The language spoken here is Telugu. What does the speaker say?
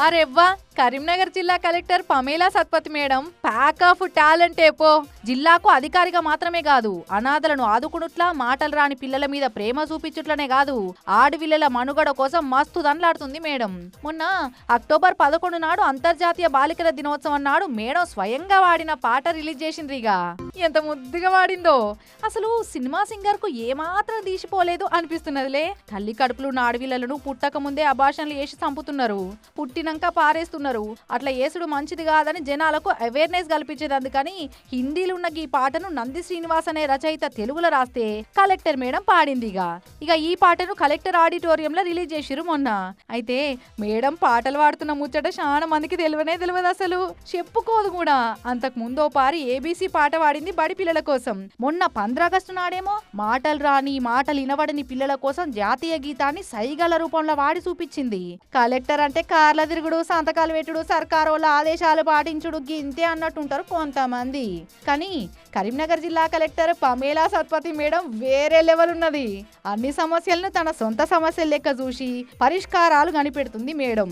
અરે વાહ కరీంనగర్ జిల్లా collector Pamela Satpathy madam pack of talent ఏపో జిల్లాకు అధికారిగా మాత్రమే కాదు అనాథలను ఆదుకునుట్లా మాటలు రాని పిల్లల మీద ప్రేమ చూపించుట్లనే కాదు ఆడపిల్లల మనుగడ కోసం మస్తు దండలాడుతుంది మేడం. మొన్న అక్టోబర్ పదకొండు నాడు అంతర్జాతీయ బాలికల దినోత్సవం నాడు మేడం స్వయంగా వాడిన పాట రిలీజ్ చేసిండ్రిగా. ఎంత ముద్దుగా వాడిందో. అసలు సినిమా సింగర్కు ఏమాత్రం తీసిపోలేదు అనిపిస్తున్నదిలే. తల్లి కడుపులు నాడవిల్లలను పుట్టక ముందే అభాషణలు వేసి చంపుతున్నారు. పుట్టినాక పారేస్తున్నారు. అట్లా ఏసుడు మంచిది కాదని జనాలకు అవేర్నెస్ కల్పించేదందుకని హిందీలో ఉన్న ఈ పాటను నంది శ్రీనివాస్ అనే రచయిత తెలుగులో రాస్తే కలెక్టర్ మేడం పాడిందిగా ఇక. ఈ పాటను కలెక్టర్ ఆడిటోరియంలో రిలీజ్ చేసిరు మొన్న. అయితే మేడం పాటలు పాడుతున్న ముచ్చట చాలా మందికి తెలివనే తెలియదు అసలు. చెప్పుకోదు కూడా. అంతకు ముందో పారి ఏబీసీ పాట పాడింది బడి పిల్లల కోసం. మొన్న పంద్రాగస్టు నాడేమో మాటలు రాని మాటలు వినబడని పిల్లల కోసం జాతీయ గీతాన్ని సైగల రూపంలో వాడి చూపించింది. కలెక్టర్ అంటే కార్ల తిరుగుడు సంతకాలు పెట్టుడు సర్కారోళ్ళ ఆదేశాలు పాటించుడు గింతే అన్నట్టుంటారు కొంతమంది. కానీ కరీంనగర్ జిల్లా కలెక్టర్ పమేలా సత్పతి మేడం వేరే లెవెల్ ఉన్నది. అన్ని సమస్యలను తన సొంత సమస్యల లెక్క చూసి పరిష్కారాలు కనిపెడుతుంది మేడం.